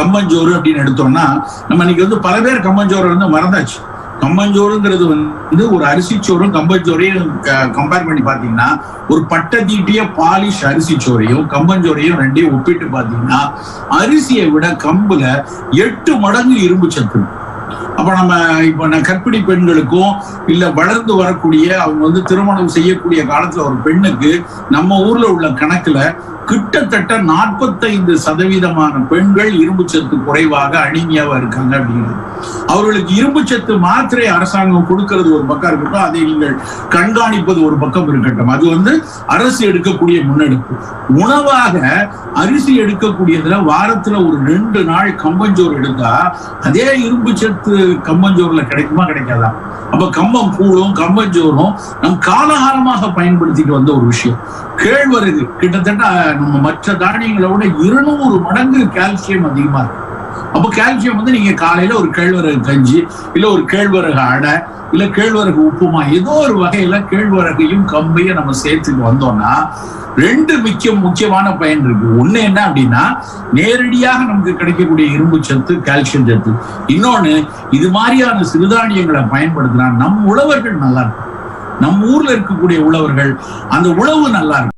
கம்மஞ்சோறு அப்படின்னு எடுத்தோம்னா நம்ம இன்னைக்கு வந்து பல பேர் கம்மஞ்சோறு வந்து மறந்தாச்சு. கம்மஞ்சோறுங்கிறது வந்து ஒரு அரிசிச்சோறும் கம்பஞ்சோறையும் கம்பேர் பண்ணி பாத்தீங்கன்னா ஒரு பட்டை தீட்டிய பாலிஷ் அரிசிச்சோறையும் கம்பஞ்சோறையும் ரெண்டையும் ஒப்பிட்டு பாத்தீங்கன்னா அரிசியை விட கம்புல எட்டு மடங்கு இரும்பு சத்து. அப்ப நம்ம இப்ப கற்பிணி பெண்களுக்கும் இல்ல வளர்ந்து வரக்கூடிய அவங்க வந்து திருமணம் செய்யக்கூடிய காலத்துல ஒரு பெண்ணுக்கு நம்ம ஊர்ல உள்ள கணக்குல கிட்டத்தட்ட நாற்பத்தைந்து சதவீதமான பெண்கள் இரும்பு சத்து குறைவாக அனிமியாவா இருக்காங்க அப்படிங்கிறது. அவர்களுக்கு இரும்பு சத்து மாத்திரை அரசாங்கம் கொடுக்கிறது ஒரு பக்கம் இருக்கட்டும் அதை நீங்கள் கண்காணிப்பது ஒரு பக்கம் இருக்கட்டும். அது வந்து அரசு எடுக்கக்கூடிய முன்னெடுப்பு. உணவாக அரிசி எடுக்கக்கூடியதுல வாரத்துல ஒரு ரெண்டு நாள் கம்பஞ்சோறு எடுத்தா அதே இரும்பு சத்து கம்பஞ்சோறுல கிடைக்குமா கிடைக்காதா? அப்ப கம்பம் கூழும் கம்பஞ்சோறும் நம் காலகாலமாக பயன்படுத்திட்டு வந்த ஒரு விஷயம். கேழ்வரகு கிட்டத்தட்ட நம்ம மற்ற தானியங்களை விட இருநூறு மடங்கு கால்சியம் அதிகமா இருக்கு. அப்போ கால்சியம் வந்து நீங்க காலையில ஒரு கேழ்வரகு கஞ்சி இல்ல ஒரு கேழ்வரகு அடை இல்ல கேழ்வரகு உப்புமா ஏதோ ஒரு வகையில கேழ்வரகையும் கம்பையும் நம்ம சேர்த்துட்டு வந்தோம்னா ரெண்டு முக்கிய முக்கியமான பயன் இருக்கு. ஒண்ணு என்ன அப்படின்னா நேரடியாக நமக்கு கிடைக்கக்கூடிய இரும்பு சத்து கால்சியம் சத்து. இன்னொன்னு இது மாதிரியான சிறுதானியங்களை பயன்படுத்தினா நம் உழவர்கள் நல்லா இருக்கும் நம்ம ஊர்ல இருக்கக்கூடிய உழவர்கள் அந்த உழவு நல்லா இருக்கும்.